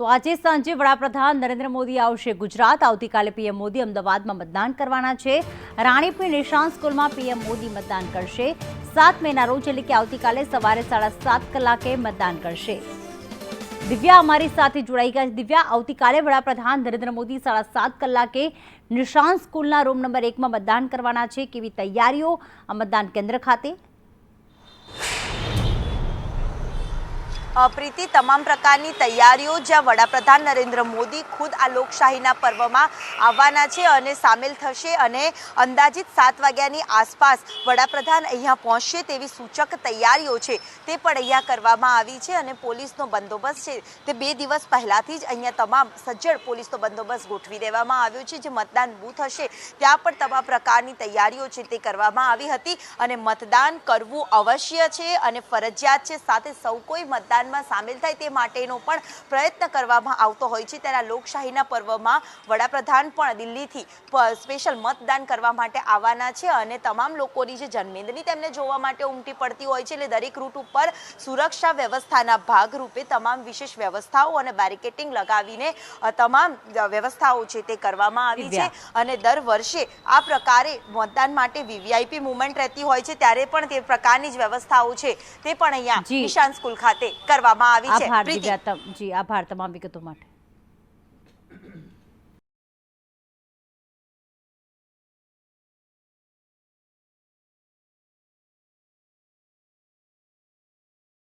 તો આજે સાંજે વડાપ્રધાન નરેન્દ્ર મોદી આવશે ગુજરાત. આવતીકાલે પીએમ મોદી અમદાવાદમાં મતદાન કરવાના છે. રાણીપી નિશાન સ્કૂલમાં પીએમ મોદી મતદાન કરશે. સાત મેના રોજ, એટલે કે આવતીકાલે સવારે સાડા સાત કલાકે મતદાન કરશે. દિવ્યા અમારી સાથે જોડાઈ ગયા દિવ્યા, આવતીકાલે વડાપ્રધાન નરેન્દ્ર મોદી સાડા સાત કલાકે નિશાન સ્કૂલના રૂમ નંબર એકમાં મતદાન કરવાના છે. કેવી તૈયારીઓ આ મતદાન કેન્દ્ર ખાતે? પ્રીતિ, તમામ પ્રકારની તૈયારીઓ જ્યાં વડાપ્રધાન નરેન્દ્ર મોદી ખુદ આ લોકશાહીના પર્વમાં આવવાના છે અને સામેલ થશે અને અંદાજિત સાત વાગ્યાની આસપાસ વડાપ્રધાન અહીંયા પહોંચશે તેવી સૂચક તૈયારીઓ છે તે પણ અહીંયા કરવામાં આવી છે અને પોલીસનો બંદોબસ્ત છે તે બે દિવસ પહેલાંથી જ અહીંયા તમામ સજ્જડ પોલીસનો બંદોબસ્ત ગોઠવી દેવામાં આવ્યો છે, જે મતદાન બૂથ હશે ત્યાં પણ તમામ પ્રકારની તૈયારીઓ છે તે કરવામાં આવી હતી અને મતદાન કરવું અવશ્ય છે અને ફરજિયાત છે, સાથે સૌ કોઈ મતદાનમાં સામેલ થાય તે માટેનો પણ પ્રયત્ન કરવામાં આવતો હોય છે. ત્યારે લોકશાહીના પર્વમાં વડાપ્રધાન પણ દિલ્હીથી સ્પેશિયલ મતદાન કરવા માટે આવવાના છે અને તમામ લોકોની જે જન્મેદની તેમને જોવા માટે ઉમટી પડતી હોય છે. એટલે દરેક રૂટ ઉપર સુરક્ષા વ્યવસ્થાના ભાગરૂપે તમામ વિશેષ વ્યવસ્થાઓ અને બેરિકેટિંગ લગાવીને તમામ વ્યવસ્થાઓ છે તે કરવામાં આવી છે. અને દર વર્ષે આ પ્રકારે મતદાન માટે વીવીઆઈપી મુવમેન્ટ રહેતી હોય છે. ત્યારે પણ તે પ્રકારની જ વ્યવસ્થાઓ છે. તે પણ અહીંયા. નિશાન સ્કૂલ ખાતે કરવામાં આવી છે. જી આભાર તમામ વિગતો માટે.